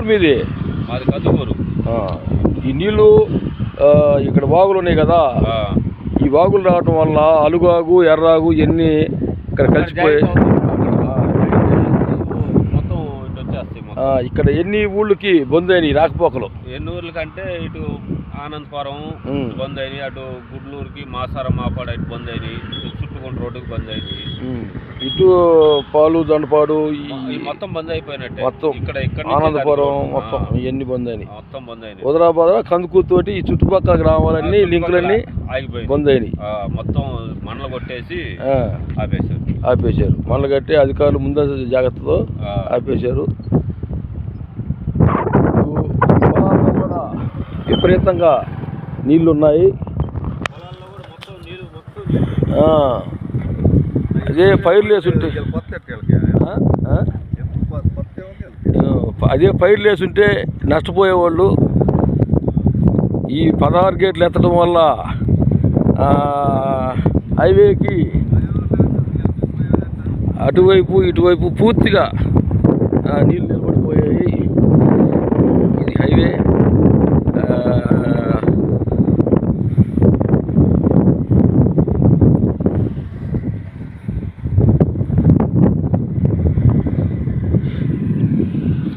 ఊరు మీది? మాది కదుకూరు ఈ నీళ్ళు ఇక్కడ వాగులు ఉన్నాయి కదా. ఈ వాగులు రావటం వల్ల అలుగాగు ఎర్రాగు ఇవన్నీ ఇక్కడ కలిసిపోయి మొత్తం ఇటు వచ్చేస్తాయి ఆ, మొత్తం ఇక్కడ ఎన్ని ఊళ్ళకి బొందైనవి రాకపోకలు? ఎన్ని ఊర్ల కంటే ఇటు ఆనందపురం ఉమ్. బంద్ అయినాయి అటు గుడ్లూరుకి మాసారం మాపాడ ఇటు బంద్ అయినాయి చుట్టుకుంట రోడ్డుకి బంద్ అయినాయి ఉమ్. ఇటు పాలు దండపాడు మొత్తం బంద్ అయిపోయినట్టే. మొత్తం ఇక్కడ ఇక్కడ ఆనందపురం. మొత్తం ఇవన్నీ బొందైనవి మొత్తం బంద్ అయినాయి. హుదరాబాద్ కందుకూరుతోటి ఈ చుట్టుపక్కల గ్రామాలన్నీ లింకులన్నీ ఆగిపోయింది బొందైనవి ఆ, మొత్తం మండలు కొట్టేసి ఆపేశారు. ఆపేశారు. మళ్ళీ కట్టి అధికారులు ముందస్తు జాగ్రత్తతో ఆపేశారు. విపరీతంగా నీళ్ళు ఉన్నాయి పొలాల్లో కూడా మొత్తం నీళ్ళు మొత్తం నీళ్ళు. ఆ, అదే పైర్లు వేసుంటే అదే పైర్లు వేసుంటే నష్టపోయేవాళ్ళు ఈ పదహారు గేట్లు ఎత్తడం వల్ల హైవేకి అటువైపు ఇటువైపు పూర్తిగా నీళ్ళు నిలబడిపోయాయి. ఇది హైవే.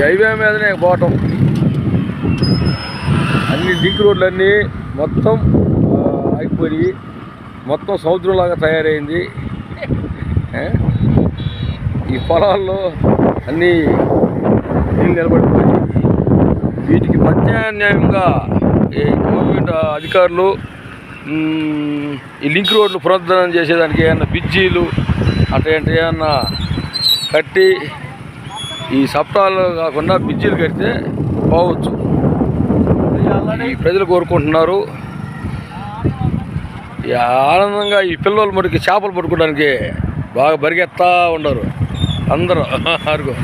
హైవే మీదనే పోవటం. అన్ని లింక్ రోడ్లన్నీ మొత్తం ఆగిపోయి మొత్తం సముద్రంలాగా తయారైంది. ఈ పొలాల్లో అన్నీ నీళ్ళు నిలబడిపోయి వీటికి ప్రత్యామ్నాయంగా ఈ గవర్నమెంట్ అధికారులు ఈ లింక్ రోడ్లు పునరుద్ధరణ చేసేదానికి ఏమన్నా బిజ్జీలు అట్లాంటి ఏమన్నా కట్టి ఈ సప్తాలు కాకుండా బిజ్జీలు కడితే పోవచ్చు. ఈ ప్రజలు కోరుకుంటున్నారు. ఈ ఆనందంగా ఈ పిల్లలు మటుకు చేపలు పట్టుకోవడానికి బాగా బరిగెత్తా ఉండరు. అందరూ. అరుగు.